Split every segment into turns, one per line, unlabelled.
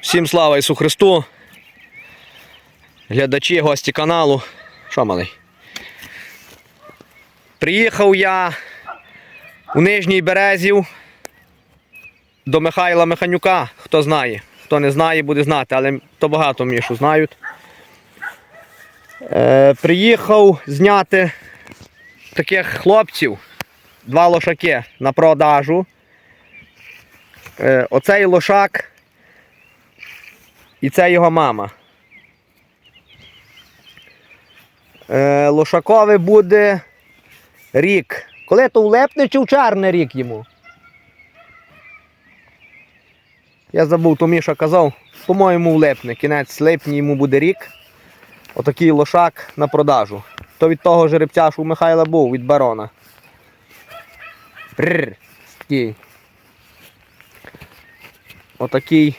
Всім слава Ісу Христу. Глядачі, гості каналу. Що малий? Приїхав я у Нижній Березів до Михайла Механюка. Хто знає. Хто не знає, буде знати, але то багато що знають. Е, приїхав зняти таких хлопців, два лошаки на продажу. Е, оцей лошак і це його мама. Е, лошакові буде рік. Коли то влепне чи в чарне рік йому? Я забув, то Міша казав, по-моєму, влепне. Кінець липня йому буде рік. Отакий лошак на продажу. То від того жеребця, що у Михайла був, від барона. Такий. Отакий.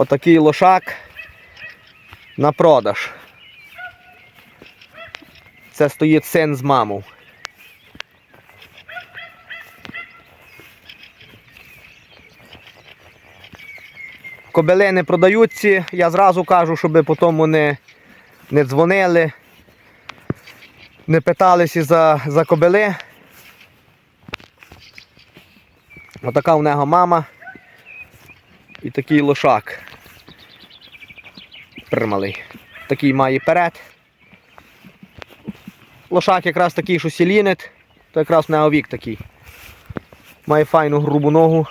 Отакий лошак на продаж. Це стоїть син з мамою. Кобили не продаються, я зразу кажу, щоб потім вони не дзвонили, не питалися за, за кобили. Отака у нього мама і такий лошак. Прималий. Такий має перед. Лошак якраз такий, що сілінить, то якраз нього такий. Має файну грубу ногу.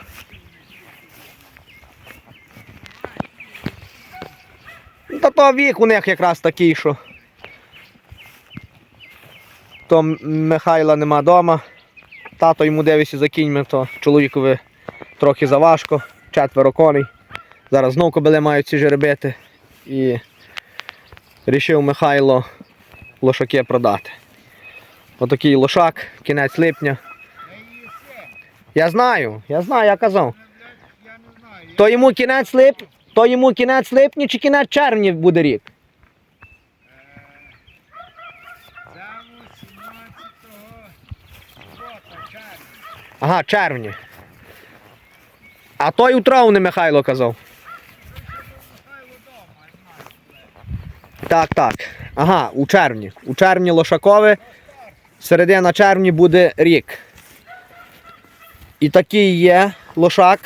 Ну, Та то вік у них якраз такий, що. То Михайла нема вдома. Тато йому дивиться за кіньми, то чоловікові трохи заважко, четверо коней. Зараз знов кобили мають ці жеребити. І рішив Михайло лошаки продати. Отакий лошак, кінець липня. Я знаю, я знаю, я казав. То йому кінець лип, то йому кінець липня чи кінець червня буде рік.
Цьому 17-го року, червня.
Ага, червня. А той у травні Михайло казав.
Михайло дома, знаю.
Так, так. Ага, у червні. У червні Лошакове. Середина червня буде рік. І такий є лошак.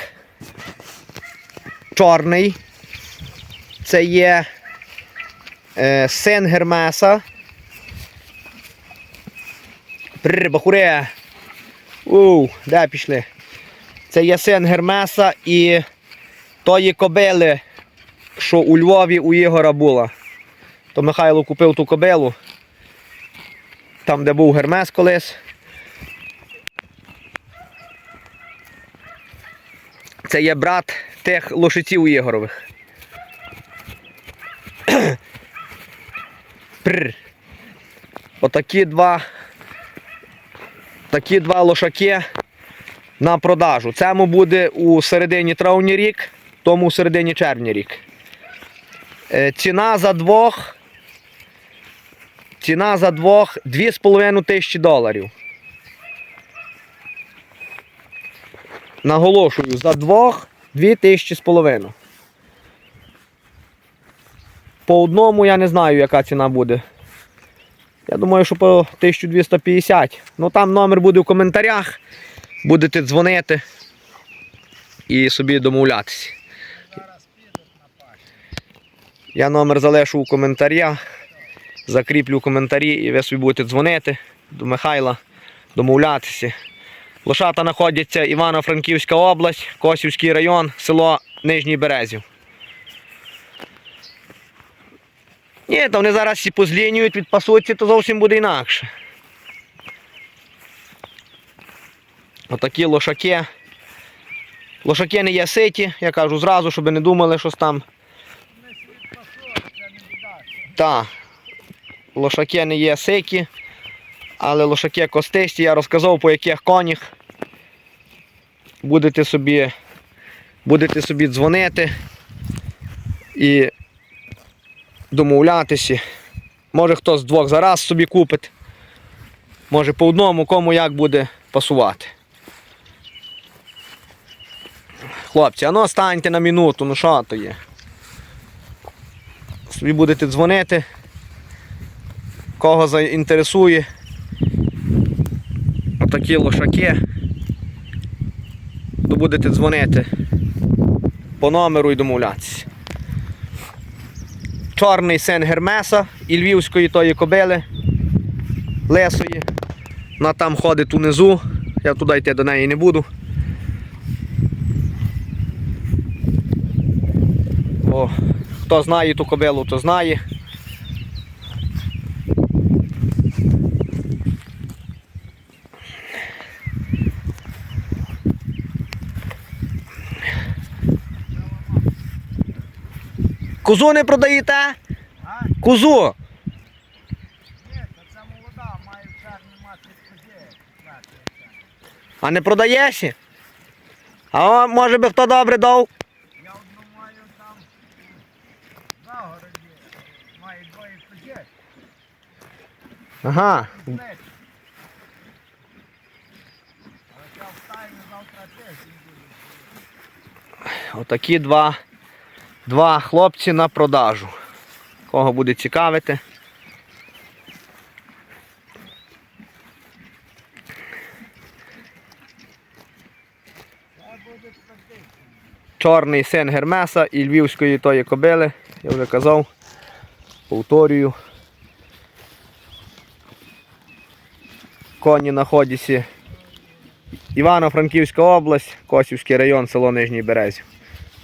Чорний. Це є е, син Гермеса. Бахуре. Ууу, де пішли? Це є син Гермеса і тої кобили, що у Львові у Ігора була. То Михайло купив ту кобилу. Там, де був Гермес колись. Це є брат тих лошиців Ігорових. Прр. Отакі два. Такі два лошаки на продажу. Цьому буде у середині травня рік, тому у середині червня рік. Е, Ціна за двох. Ціна за двох 2,5 тисячі доларів. Наголошую, за двох 2 тисячі з половиною. По одному я не знаю, яка ціна буде. Я думаю, що по 1250. Ну там номер буде в коментарях. Будете дзвонити і собі домовлятися. Я номер залишу у коментарях, закріплю коментарі і ви собі будете дзвонити до Михайла, домовлятися. Лошата знаходяться Івано-Франківська область, Косівський район, село Нижній Березів. Ні, то вони зараз всі позлінюють, відпасуються, то зовсім буде інакше. Отакі лошаки. Лошаки не є ситі, я кажу зразу, щоб не думали, що там. Так. Лошаки не є сикі, але лошаки костисті. Я розказав по яких конях. Будете собі, будете собі дзвонити і домовлятися. Може хтось з двох зараз собі купить. Може по одному, кому як буде пасувати. Хлопці, а ну станьте на минуту, ну що то є? Собі будете дзвонити. Кого заінтересує. Отакі лошаки. То будете дзвонити по номеру і домовлятися. Чорний син Гермеса і львівської тої кобили. Лесої. Вона там ходить унизу. Я туди йти до неї не буду. О, хто знає ту кобилу, то знає. Козу не продаєте?
А?
Козу!
Ні, це молода, має в чарні мати подіє.
А не продаєш? А о, може би хто добре дав?
Я одну маю там в загороді, маю двоє подіє.
Ага.
Але ця встайне завтра буде.
Отакі два, два хлопці на продажу. Кого буде цікавити. Чорний син Гермеса і львівської тої кобили. Я вже казав. Повторюю. Коні на ходісі. Івано-Франківська область, Косівський район, село Нижній Березів.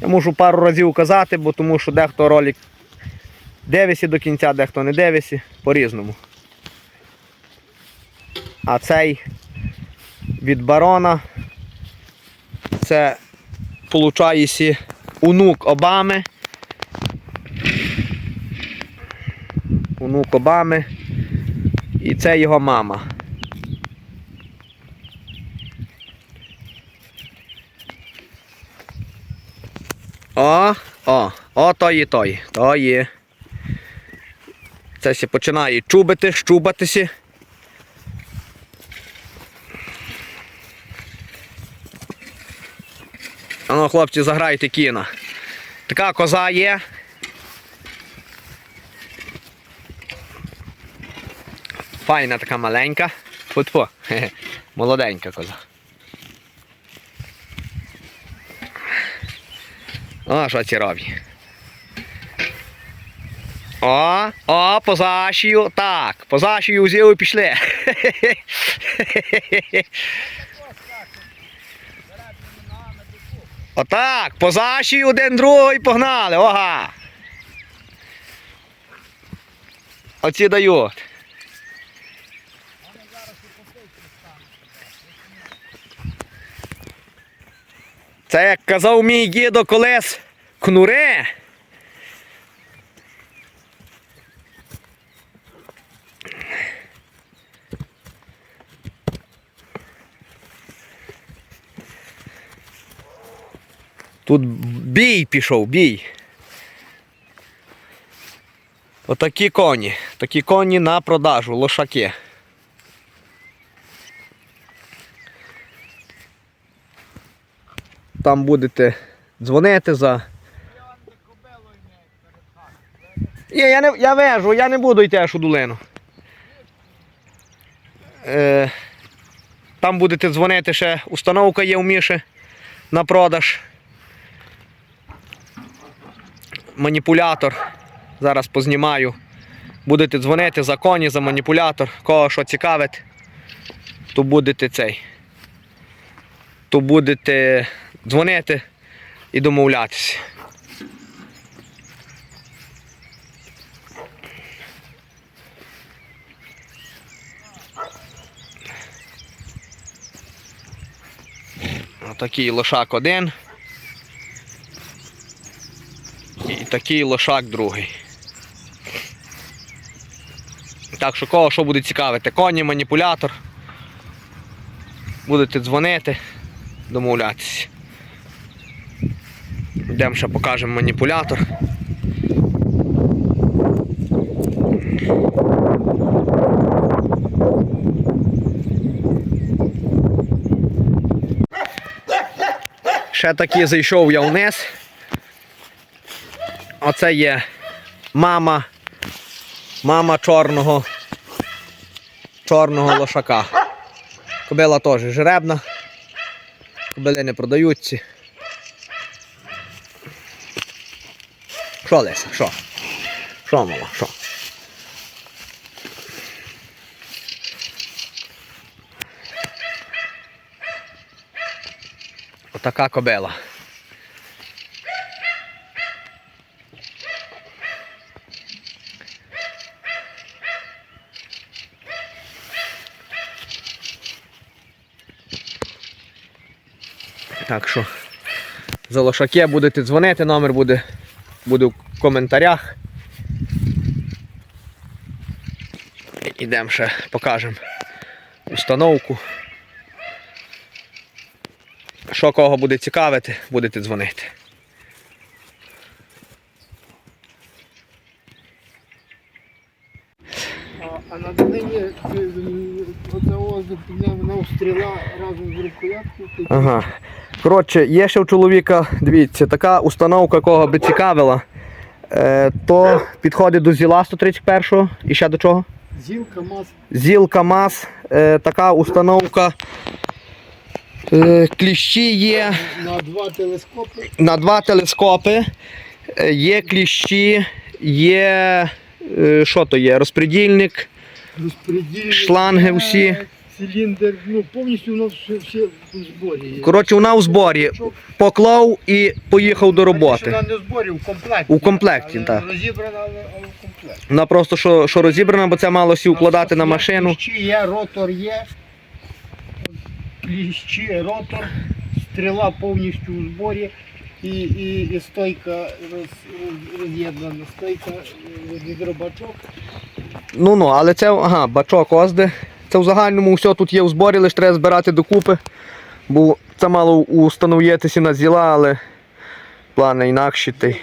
Я мушу пару разів казати, бо тому що дехто ролик дивиться до кінця, дехто не дивиться, по-різному. А цей від барона це получається онук Обами. Онук Обами. І це його мама. О, о, о, той, то є. Це ще починає чубити, щубатися. Ану, ну, хлопці, заграйте кіно. Така коза є. Файна така маленька. Фу-фу. Молоденька коза. О, що ці роблять. О, о, поза шию. Так, поза шию взяли і пішли. Отак, поза шию один другий погнали. Ога. Оці дають.
Вони зараз і попитки стануть.
Це як казав мій дідо колись кнури. Тут бій пішов, бій. Отакі коні. Такі коні на продажу, лошаки. Там будете дзвонити за. Ні, я, не, я вежу, я не буду йти аж у долину. Е, там будете дзвонити ще. Установка є у Міші на продаж. Маніпулятор. Зараз познімаю. Будете дзвонити за коні, за маніпулятор. Кого що цікавить, то будете цей. То будете дзвонити і домовлятися. Отакий лошак один. І такий лошак другий. Так що кого що буде цікавити? Коні, маніпулятор. Будете дзвонити, домовлятися. Йдемо ще покажемо маніпулятор. Ще таки зайшов я вниз. Оце є мама. Мама чорного. Чорного лошака. Кобила теж жеребна. Кобили не продаються. Що Леся? Що? Що, мама? Що? Отака кобила. Так що за лошаки будете дзвонити, номер буде, буде в коментарях. Ідемо ще покажемо установку. Що кого буде цікавити, будете дзвонити.
А, на оце озеро підняв стріла разом з рукояткою.
Ага. Коротше, є ще у чоловіка, дивіться, така установка, кого би цікавила, е, то підходить до ЗІЛа 131 і ще до чого?
Зілка, мас,
ЗІЛ КАМАЗ, е, така установка. Е, кліщі є
на два телескопи.
на два телескопи, е, є кліщі, є. е, Що то є? Розпредільник.
Розпредільник,
Шланги
е,
всі.
Циліндр, ну повністю воно все, все у зборі. є.
Коротше, вона у зборі. Поклав і поїхав до роботи.
Вона не в зборі, в комплекті.
У комплекті,
але
так.
Розібрана, але, але в комплекті.
Вона просто що, що розібрана, бо це мало сі укладати на машину.
Кліщі є, ротор є. Кліщі, ротор, стріла повністю у зборі. І, і, і стойка роз, роз, роз'єднана, стойка е, від.
Ну ну, але це ага, бачок озди. Це в загальному все тут є в зборі, лише треба збирати докупи. Бо це мало установитися на зіла, але плани інакші. Ти.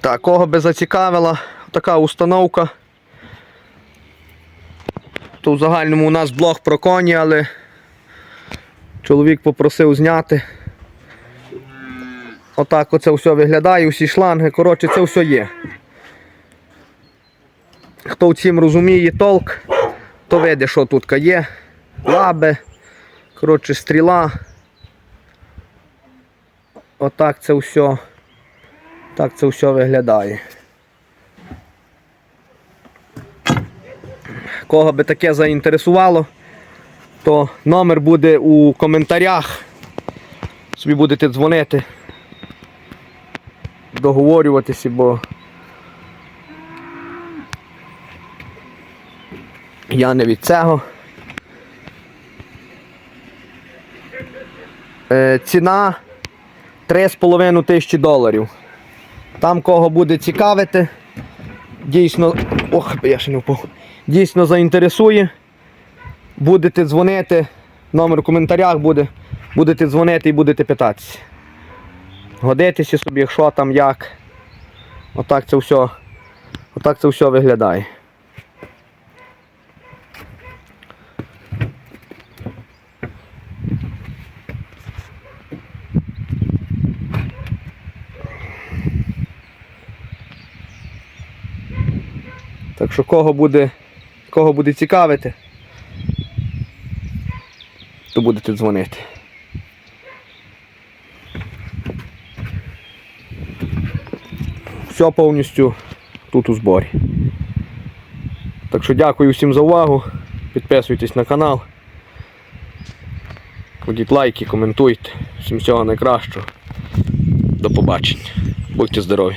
Так, кого би зацікавила така установка. То в загальному у нас блог про коні, але чоловік попросив зняти. Отак оце все виглядає, усі шланги. Коротше, це все є. Хто в цім розуміє толк, то видить, що тут є. Лаби, коротше, стріла. Отак це все. Так це все виглядає. Кого би таке заінтересувало, то номер буде у коментарях. Собі будете дзвонити, договорюватися, бо я не від цього. Е, ціна 3,5 тисячі доларів. Там кого буде цікавити, дійсно. Ох, я ще не впав. Дійсно заінтересує. Будете дзвонити. Номер в коментарях буде. Будете дзвонити і будете питатися. Годитися собі, що там, як. Отак це все. Отак це все виглядає. Так що кого буде, кого буде цікавити, то будете дзвонити. Все повністю тут у зборі. Так що дякую всім за увагу. Підписуйтесь на канал. Кладіть лайки, коментуйте. Всім всього найкращого. До побачення. Будьте здорові.